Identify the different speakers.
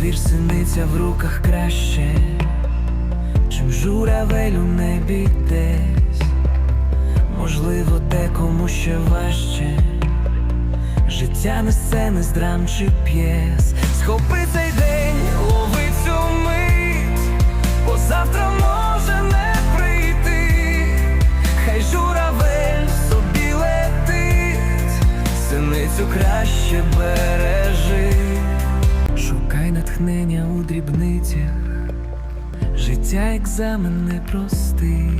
Speaker 1: Повір, синиця в руках краще, чим журавель у небі десь. Можливо, декому ще важче. Життя не сцени з драм чи п'єс. Схопи цей день, лови цю мить, бо завтра може не прийти. Хай журавель собі летить, синицю краще бережи. Натхнення у дрібницях, життя екзамен непростий,